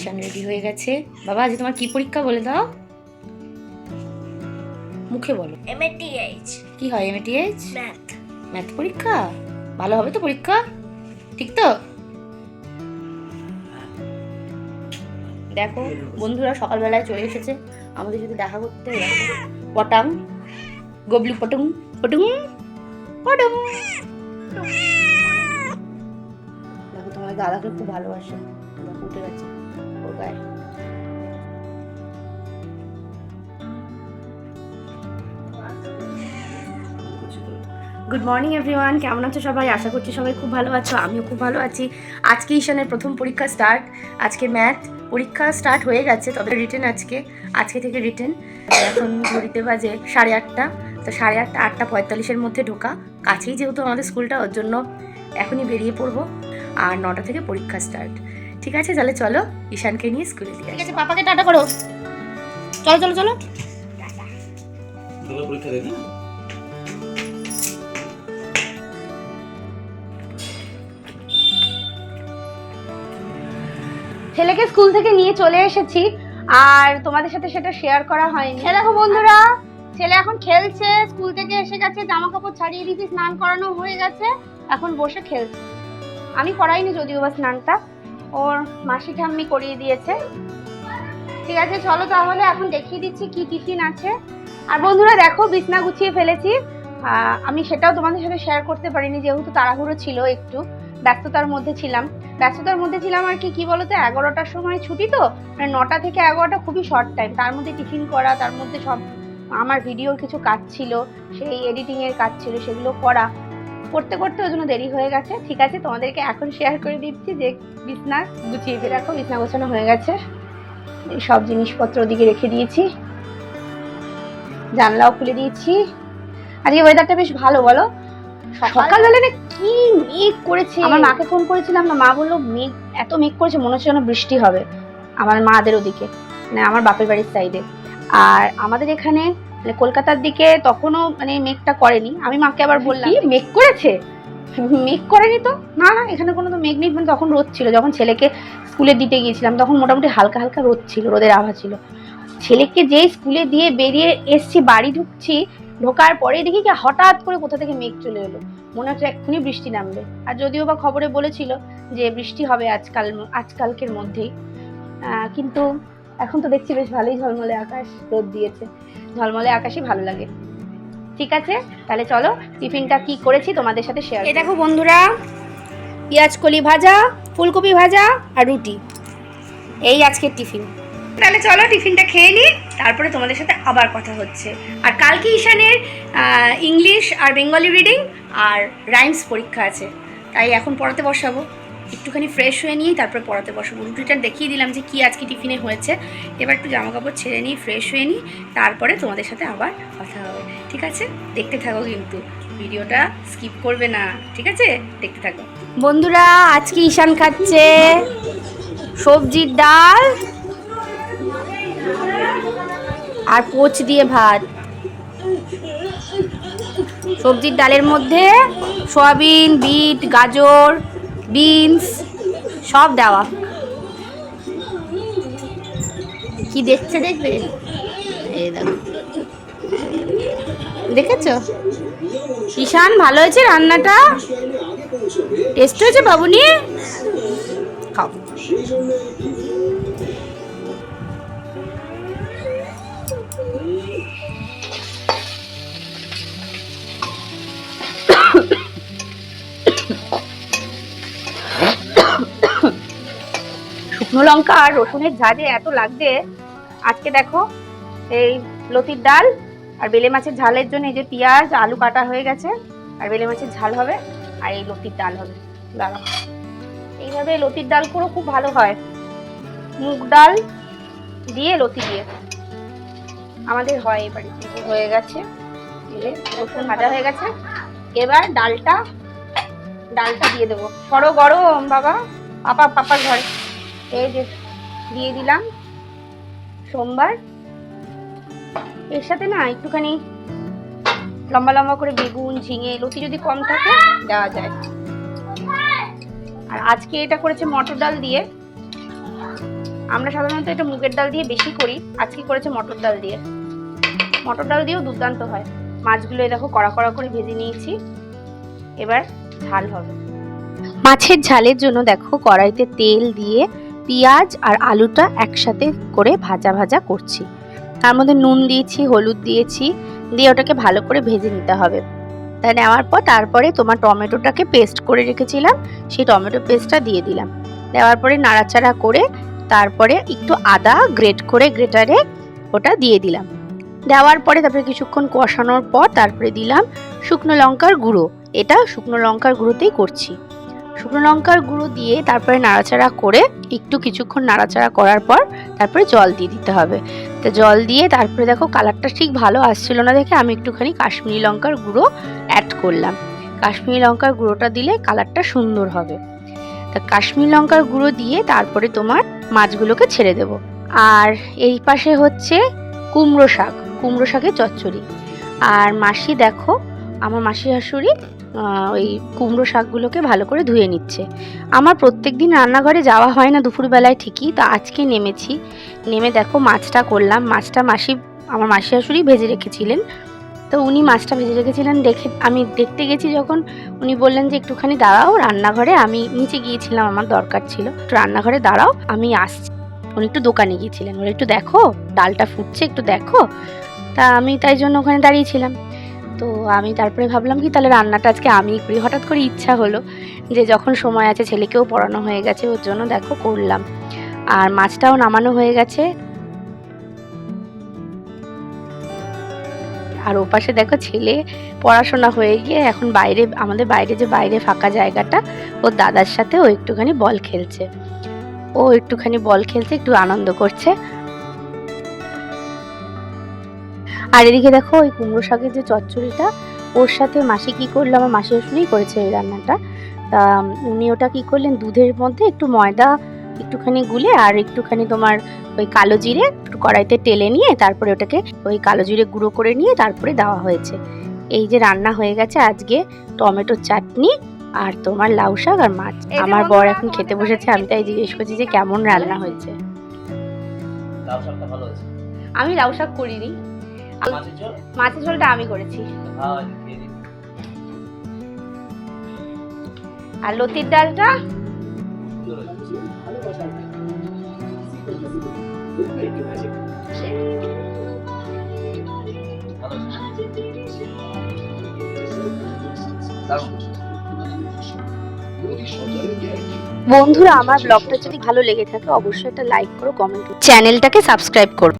ঈশান ready হয়ে গেছে। বাবা আজ তোমার কি পরীক্ষা বলে দাও? মুখে বলো। এমএটিএইচ কি হয় এমএটিএইচ ম্যাথ ম্যাথ পরীক্ষা? ভালো হবে তো পরীক্ষা? ঠিক তো? দেখো বন্ধুরা সকালবেলায় চলে এসেছে। আমাদের যদি দেখা করতে পটাং গবলু পটুং পটুং পটুং। দেখো তোমার দাদাকে খুব ভালোবাসে। উঠে গেছে। ওর গুড মর্নিং এভরিওয়ান কেমন আছো সবাই? আশা করছি সবাই খুব ভালো আছো, আমিও খুব ভালো আছি। আজকে ঈশানের প্রথম পরীক্ষা স্টার্ট আজকে ম্যাথ পরীক্ষা স্টার্ট হয়ে গেছে, তবে রিটেন আজকে। আজকে থেকে রিটেন এখন ঘড়িতে বাজে সাড়ে আটটা। তো সাড়ে আটটা আটটা পঁয়তাল্লিশের মধ্যে ঢোকা। কাছেই যেহেতু আমাদের স্কুলটা, ওর জন্য এখনই বেরিয়ে পড়ব। আর নটা থেকে পরীক্ষা স্টার্ট ঠিক আছে তাহলে চলো ঈশানকে নিয়ে স্কুলে দিয়ে ঠিক আছে পাপাকে টাটা করো। চলো চলো চলো। পরীক্ষা দেবে? ছেলেকে স্কুল থেকে নিয়ে চলে এসেছি আর তোমাদের সাথে সেটা শেয়ার করা হয়নি। দেখো বন্ধুরা। ছেলে এখন খেলছে স্কুল থেকে এসে গেছে জামা কাপড় ছাড়িয়ে দিয়েছি স্নান করানো হয়ে গেছে এখন বসে খেলছে। আমি করাইনি যদিও বা স্নানটা। ওর মাসি ঠাম্মি করিয়ে দিয়েছে। ঠিক আছে, চলো তাহলে এখন দেখিয়ে দিচ্ছি কি টিফিন আছে। আর বন্ধুরা, দেখো, বিছনা গুছিয়ে ফেলেছি। আমি সেটাও তোমাদের সাথে শেয়ার করতে পারিনি, যেহেতু তাড়াহুড়ো ছিল একটু। ব্যস্ততার মধ্যে ছিলাম। ব্যস্ততার মধ্যে ছিলাম আর কি কি বলতো, এগারোটার সময় ছুটি তো মানে নটা থেকে এগারোটা খুবই শর্ট টাইম তার মধ্যে টিফিন করা, তার মধ্যে সব আমার ভিডিওর কিছু কাজ ছিল, সেই এডিটিংয়ের কাজ ছিল, সেগুলো করা। করতে করতে ওই জন্য দেরি হয়ে গেছে। ঠিক আছে তোমাদেরকে এখন শেয়ার করে দিচ্ছি যে বিছনা গুছিয়ে ফেলে রাখো বিছনা গোছানো হয়ে গেছে। এই সব জিনিসপত্র ওদিকে রেখে দিয়েছি। জানলাও খুলে দিয়েছি। আজকে ওয়েদারটা বেশ ভালো বলো? সকালবেলা না কি মেঘ করেছে? আমার মাকে ফোন করেছিলাম না মা বলল মেঘ এত মেঘ করেছে মনে হচ্ছে যেন বৃষ্টি হবে। আমার মাদের ওদিকে মানে আমার বাপের বাড়ির সাইডে আর আমাদের এখানে মানে কলকাতার দিকে তখনও মানে মেঘটা করেনি। আমি মাকে আবার বললাম মেঘ করেছে? মেঘ করেনি তো? না না এখানে কোনো তো মেঘ নেই মানে তখন রোদ ছিল। যখন ছেলেকে স্কুলে দিতে গিয়েছিলাম তখন মোটামুটি হালকা হালকা রোদ ছিল রোদের আভা ছিল। ছেলেকে যেই স্কুলে দিয়ে বেরিয়ে এসছি বাড়ি ঢুকছি ঢোকার পরে দেখি কি হঠাৎ করে কোথা থেকে মেঘ চলে এলো। মনে হচ্ছে এক্ষুনি বৃষ্টি নামবে। আর যদিও বা খবরে বলেছিল যে বৃষ্টি হবে আজকাল আজকালকের মধ্যেই। কিন্তু এখন তো দেখছি বেশ ভালোই ঝলমলে আকাশ রোদ দিয়েছে। ঝলমলে আকাশই ভালো লাগে। ঠিক আছে? তাহলে চলো টিফিনটা কি করেছি তোমাদের সাথে শেয়ার এই দেখো বন্ধুরা পেঁয়াজ কলি ভাজা ফুলকপি ভাজা আর রুটি। এই আজকের টিফিন। তাহলে চলো টিফিনটা খেয়ে নিই তারপরে তোমাদের সাথে আবার কথা হচ্ছে। আর কালকে ঈশানের ইংলিশ আর বেঙ্গলি রিডিং আর রাইমস পরীক্ষা আছে। তাই এখন পড়াতে বসাবো। একটুখানি ফ্রেশ হয়ে নিয়ে তারপরে পড়াতে বসাবো। রুটিটা দেখিয়ে দিলাম যে কি আজকে টিফিনে হয়েছে। এবার একটু জামা কাপড় ছেড়ে নিই ফ্রেশ হয়ে নিই, তারপরে তোমাদের সাথে আবার কথা হবে। ঠিক আছে? দেখতে থাকো কিন্তু ভিডিওটা স্কিপ করবে না। ঠিক আছে? দেখতে থাকো। বন্ধুরা, আজকে ঈশান খাচ্ছে সবজির ডাল আর পোচ দিয়ে ভাত। সবজির ডালের মধ্যে সয়াবিন, বিট, গাজর বিনস, সব দেওয়া। কি দেখছে দেখবে? এই দেখো। দেখেছ? ঈশান, ভালো হয়েছে রান্নাটা? টেস্ট হয়েছে বাবুনি শুকনো লঙ্কা আর রসুনের ঝাঁজে এত লাগছে, আজকে দেখো এই লতির ডাল আর বেলে মাছের ঝালের জন্য এই যে পেঁয়াজ, আলু কাটা হয়ে গেছে, আর বেলে মাছের ঝাল হবে আর এই লতির ডাল হবে। দাঁড়াও। এইভাবে লতির ডাল পুরো খুব ভালো হয়। মুগ ডাল দিয়ে লতি দিয়ে। আমাদের হয় বাড়িতে হয়ে গেছে। রসুন ভাজা হয়ে গেছে। এবার ডালটা ডালটা দিয়ে দেবো। সরো গরম, বাবা। পাপা, পাপার ঘরে। এই যে দিয়ে দিলাম। সোমবার। এর সাথে না একটুখানি লম্বা লম্বা করে বেগুন, ঝিঙে, লতি যদি কম থাকে, দেওয়া যায়। আর আজকে এটা করেছে মটর ডাল দিয়ে। আমরা সাধারণত এটা মুগের ডাল দিয়ে বেশি করি। আজকে করেছে মটর ডাল দিয়ে। মটর ডাল দিয়েও দুর্দান্ত হয়। মাছগুলো দেখো কড়া কড়া করে ভেজে নিয়েছি। এবার ঝাল হবে। মাছের ঝালের জন্য দেখো কড়াইতে তেল দিয়ে পেঁয়াজ আর আলুটা একসাথে করে ভাজা ভাজা করছি। তার মধ্যে নুন দিয়েছি, হলুদ দিয়েছি, দিয়ে ওটাকে ভালো করে ভেজে নিতে হবে। তা নেওয়ার পর তারপরে তোমার টমেটোটাকে পেস্ট করে রেখেছিলাম, সেই টমেটো পেস্টটা দিয়ে দিলাম। দেওয়ার পরে নাড়াচাড়া করে তারপরে একটু আদা গ্রেট করে গ্রেটারে ওটা দিয়ে দিলাম। দেওয়ার পরে তারপরে কিছুক্ষণ কষানোর পর তারপরে দিলাম শুকনো লঙ্কার গুঁড়ো। এটা শুকনো লঙ্কার গুঁড়োতেই করছি। শুকনো লঙ্কার গুঁড়ো দিয়ে তারপরে নাড়াচাড়া করে একটু কিছুক্ষণ নাড়াচাড়া করার পর তারপরে জল দিয়ে দিতে হবে। তো জল দিয়ে তারপরে দেখো কালারটা ঠিক ভালো আসছিল না দেখে আমি একটুখানি কাশ্মীরি লঙ্কার গুঁড়ো অ্যাড করলাম। কাশ্মীরি লঙ্কার গুঁড়োটা দিলে কালারটা সুন্দর হবে। তা কাশ্মীরি লঙ্কার গুঁড়ো দিয়ে তারপরে তোমার মাছগুলোকে ছেড়ে দেব। আর এই পাশে হচ্ছে কুমড়ো শাক, কুমড়ো শাকের চচ্চড়ি। আর মাসি দেখো, আমার মাসি শাশুড়ি ওই কুমড়ো শাকগুলোকে ভালো করে ধুয়ে নিচ্ছে। আমার প্রত্যেক দিন রান্নাঘরে যাওয়া হয় না দুপুরবেলায় ঠিকই, তো আজকে নেমেছি। নেমে দেখো মাছটা করলাম। মাছটা মাসি, আমার মাসি শাশুড়ি ভেজে রেখেছিলেন। তো উনি মাছটা ভেজে রেখেছিলেন। দেখে, আমি দেখতে গেছি যখন উনি বললেন যে, একটুখানি দাঁড়াও রান্নাঘরে। আমি নিচে গিয়েছিলাম, আমার দরকার ছিল। একটু রান্নাঘরে দাঁড়াও, আমি আসছি। উনি একটু দোকানে গিয়েছিলেন। ওরা একটু দেখো, ডালটা ফুটছে, একটু দেখো। তা আমি তাই জন্য ওখানে দাঁড়িয়েছিলাম তো আমি তারপরে ভাবলাম কি, তাহলে রান্নাটা আজকে আমি করি। হঠাৎ করে ইচ্ছা হলো যে যখন সময় আছে ছেলেকেও পড়ানো হয়ে গেছে, ওর জন্য দেখো করলাম। আর মাছটাও নামানো হয়ে গেছে। আর ওপাশে দেখো ছেলে পড়াশোনা হয়ে গিয়ে এখন বাইরে, আমাদের বাইরে যে বাইরে ফাঁকা জায়গাটা, ওর দাদার সাথে ও একটুখানি বল খেলছে। ও একটুখানি বল খেলছে, একটু আনন্দ করছে। আর এদিকে দেখো ওই কুমড়ো শাকের যে চচ্চড়িটা ওর সাথে মাসি কি করল? আমার মাসি শাশুড়ি করেছে এই রান্নাটা। তা উনি ওটা কি করলেন? দুধের মধ্যে একটু ময়দা একটুখানি গুলে আর একটুখানি তোমার ওই কালো জিরে একটু কড়াইতে টেলে নিয়ে তারপরে ওটাকে ওই কালো জিরে গুঁড়ো করে নিয়ে তারপরে দেওয়া হয়েছে। এই যে রান্না হয়ে গেছে আজকে টমেটো চাটনি আর তোমার লাউ শাক আর মাছ। আমার বর এখন খেতে বসেছে আমি তাই জিজ্ঞেস করছি যে কেমন রান্না হয়েছে? লাউ শাকটা ভালো হয়েছে। আমি লাউ শাক করিনি। মাছের ঝোলটা আমি করেছি খেয়ে দিন। আর লতির ডালটা। বন্ধুরা আমার ব্লগটা যদি ভালো লেগে থাকে অবশ্যই একটা লাইক করো কমেন্ট করো চ্যানেলটাকে সাবস্ক্রাইব করো